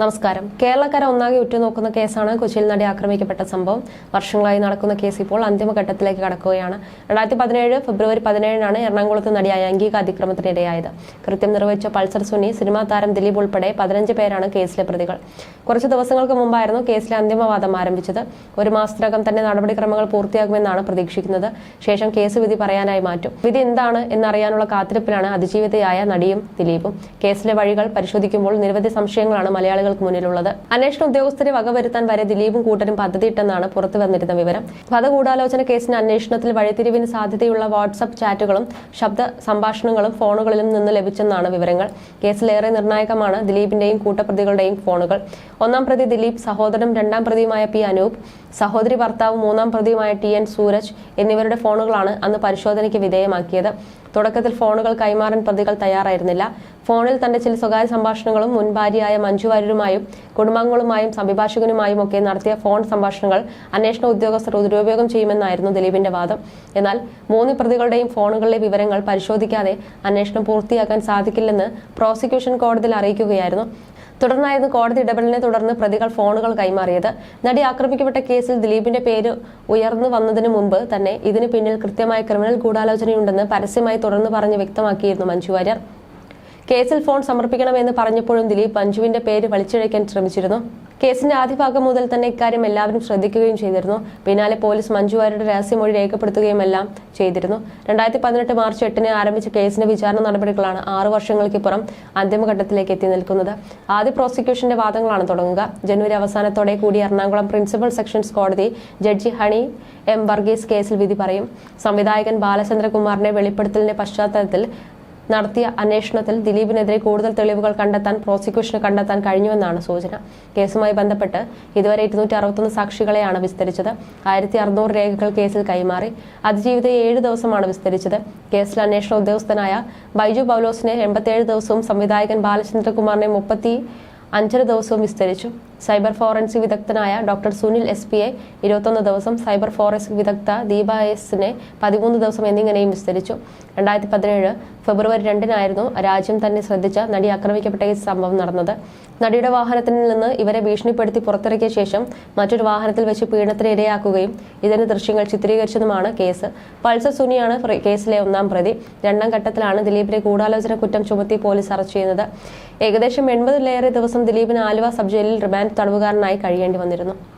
നമസ്കാരം. കേരളക്കര ഒന്നാകെ ഉറ്റുനോക്കുന്ന കേസാണ് കൊച്ചിയിൽ നടി ആക്രമിക്കപ്പെട്ട സംഭവം. വർഷങ്ങളായി നടക്കുന്ന കേസ് ഇപ്പോൾ അന്തിമഘട്ടത്തിലേക്ക് കടക്കുകയാണ്. രണ്ടായിരത്തി പതിനേഴ് ഫെബ്രുവരി പതിനേഴിനാണ് എറണാകുളത്ത് നടിയായ അംഗീക അതിക്രമത്തിനിരയായത്. കൃത്യം നിർവഹിച്ച പൾസർ സുനി സിനിമാ താരം ദിലീപ് ഉൾപ്പെടെ പതിനഞ്ച് പേരാണ് കേസിലെ പ്രതികൾ. കുറച്ച് ദിവസങ്ങൾക്ക് മുമ്പായിരുന്നു കേസിലെ അന്തിമവാദം ആരംഭിച്ചത്. ഒരു മാസത്തിനകം തന്നെ നടപടിക്രമങ്ങൾ പൂർത്തിയാകുമെന്നാണ് പ്രതീക്ഷിക്കുന്നത്. ശേഷം കേസ് വിധി പറയാനായി മാറ്റും. വിധി എന്താണ് എന്നറിയാനുള്ള കാത്തിരിപ്പിലാണ് അതിജീവിതയായ നടിയും ദിലീപും. കേസിലെ വഴികൾ പരിശോധിക്കുമ്പോൾ നിരവധി സംശയങ്ങളാണ് മലയാളികൾക്ക് മുന്നിലുള്ളത്. അന്വേഷണ ഉദ്യോഗസ്ഥരെ വകവരുത്താൻ വരെ ദിലീപും കൂട്ടരും പദ്ധതിയിട്ടെന്നാണ് പുറത്തു വന്നിരുന്ന വിവരം. വധഗൂഢാലോചന കേസിന് അന്വേഷണത്തിൽ വഴിത്തിരിവിന് സാധ്യതയുള്ള വാട്സപ്പ് ചാറ്റുകളും ശബ്ദ സംഭാഷണങ്ങളും ഫോണുകളിലും നിന്ന് ലഭിച്ചെന്നാണ് വിവരങ്ങൾ. കേസിലേറെ നിർണായകമാണ് ദിലീപിന്റെയും കൂട്ടപ്രതികളുടെയും ഫോണുകൾ. ഒന്നാം പ്രതി ദിലീപ് സഹോദരനും രണ്ടാം പ്രതിയുമായ പി അനൂപ് സഹോദരി ഭർത്താവ് മൂന്നാം പ്രതിയുമായ ടി എൻ സൂരജ് എന്നിവരുടെ ഫോണുകളാണ് അന്ന് പരിശോധനയ്ക്ക് വിധേയമാക്കിയത്. തുടക്കത്തിൽ ഫോണുകൾ കൈമാറാൻ പ്രതികൾ തയ്യാറായിരുന്നില്ല. ഫോണിൽ തന്റെ ചില സ്വകാര്യ സംഭാഷണങ്ങളും മുൻ ഭാര്യയായ മഞ്ജു വാര്യരുമായും കുടുംബാംഗങ്ങളുമായും അഭിഭാഷകനുമായും ഒക്കെ നടത്തിയ ഫോൺ സംഭാഷണങ്ങൾ അന്വേഷണ ഉദ്യോഗസ്ഥർ ദുരുപയോഗം ചെയ്യുമെന്നായിരുന്നു ദിലീപിന്റെ വാദം. എന്നാൽ മൂന്ന് പ്രതികളുടെയും ഫോണുകളിലെ വിവരങ്ങൾ പരിശോധിക്കാതെ അന്വേഷണം പൂർത്തിയാക്കാൻ സാധിക്കില്ലെന്ന് പ്രോസിക്യൂഷൻ കോടതിയിൽ അറിയിക്കുകയായിരുന്നു. തുടർന്നായിരുന്നു കോടതി ഇടപെടലിനെ തുടർന്ന് പ്രതികൾ ഫോണുകൾ കൈമാറിയത്. നടി ആക്രമിക്കപ്പെട്ട കേസിൽ ദിലീപിന്റെ പേര് ഉയർന്നു വന്നതിന് മുമ്പ് തന്നെ ഇതിന് പിന്നിൽ കൃത്യമായ ക്രിമിനൽ ഗൂഢാലോചനയുണ്ടെന്ന് പരസ്യമായി തുടർന്ന് പറഞ്ഞ് വ്യക്തമാക്കിയിരുന്നു മഞ്ജു വാര്യർ. കേസിൽ ഫോൺ സമർപ്പിക്കണമെന്ന് പറഞ്ഞപ്പോഴും ദിലീപ് മഞ്ജുവിന്റെ പേര് വലിച്ചിഴയ്ക്കാൻ ശ്രമിച്ചിരുന്നു. കേസിന്റെ ആദ്യ ഭാഗം മുതൽ തന്നെ ഇക്കാര്യം എല്ലാവരും ശ്രദ്ധിക്കുകയും ചെയ്തിരുന്നു. പിന്നാലെ പോലീസ് മഞ്ജുവാരുടെ രഹസ്യമൊഴി രേഖപ്പെടുത്തുകയും എല്ലാം ചെയ്തിരുന്നു. രണ്ടായിരത്തി പതിനെട്ട് മാർച്ച് എട്ടിന് ആരംഭിച്ച കേസിന്റെ വിചാരണ നടപടികളാണ് ആറു വർഷങ്ങൾക്ക് പുറം അന്തിമഘട്ടത്തിലേക്ക് എത്തി നിൽക്കുന്നത്. ആദ്യ പ്രോസിക്യൂഷന്റെ വാദങ്ങളാണ് തുടങ്ങുക. ജനുവരി അവസാനത്തോടെ കൂടി എറണാകുളം പ്രിൻസിപ്പൽ സെക്ഷൻസ് കോടതി ജഡ്ജി ഹണി എം വർഗീസ് കേസിൽ വിധി പറയും. സംവിധായകൻ ബാലചന്ദ്രകുമാറിന്റെ വെളിപ്പെടുത്തലിന്റെ പശ്ചാത്തലത്തിൽ നടത്തിയ അന്വേഷണത്തിൽ ദിലീപിനെതിരെ കൂടുതൽ തെളിവുകൾ കണ്ടെത്താൻ പ്രോസിക്യൂഷന് കണ്ടെത്താൻ കഴിഞ്ഞുവെന്നാണ് സൂചന. കേസുമായി ബന്ധപ്പെട്ട് ഇതുവരെ ഇരുന്നൂറ്റി അറുപത്തൊന്ന് സാക്ഷികളെയാണ് വിസ്തരിച്ചത്. ആയിരത്തി അറുന്നൂറ് രേഖകൾ കേസിൽ കൈമാറി. അതിജീവിത ഏഴ് ദിവസമാണ് വിസ്തരിച്ചത്. കേസിൽ അന്വേഷണ ഉദ്യോഗസ്ഥനായ ബൈജു പൗലോസിനെ എൺപത്തിയേഴ് ദിവസവും സംവിധായകൻ ബാലചന്ദ്രകുമാറിനെ മുപ്പത്തി അഞ്ചര ദിവസവും വിസ്തരിച്ചു. സൈബർ ഫോറൻസിക് വിദഗ്ധനായ doctor Sunil S P A ഇരുപത്തൊന്ന് ദിവസം സൈബർ ഫോറൻസിക് വിദഗ്ധ ദീപ എസിനെ പതിമൂന്ന് ദിവസം എന്നിങ്ങനെയും വിസ്തരിച്ചു. രണ്ടായിരത്തി പതിനേഴ് ഫെബ്രുവരി രണ്ടിനായിരുന്നു രാജ്യം തന്നെ ശ്രദ്ധിച്ച നടി ആക്രമിക്കപ്പെട്ട ഈ സംഭവം നടന്നത്. നടിയുടെ വാഹനത്തിൽ നിന്ന് ഇവരെ ഭീഷണിപ്പെടുത്തി പുറത്തിറക്കിയ ശേഷം മറ്റൊരു വാഹനത്തിൽ വെച്ച് പീഡനത്തിന് ഇരയാക്കുകയും ഇതിന്റെ ദൃശ്യങ്ങൾ ചിത്രീകരിച്ചതുമാണ് കേസ്. പൾസർ സുനിയാണ് കേസിലെ ഒന്നാം പ്രതി. രണ്ടാം ഘട്ടത്തിലാണ് ദിലീപിനെ ഗൂഢാലോചന കുറ്റം ചുമത്തി പോലീസ് അറസ്റ്റ് ചെയ്യുന്നത്. ഏകദേശം എൺപതിലേറെ ദിവസം ദിലീപിന് ആലുവ സബ് ജയിലിൽ റിമാൻഡ് തടവുകാരനായി കഴിയേണ്ടി വന്നിരുന്നു.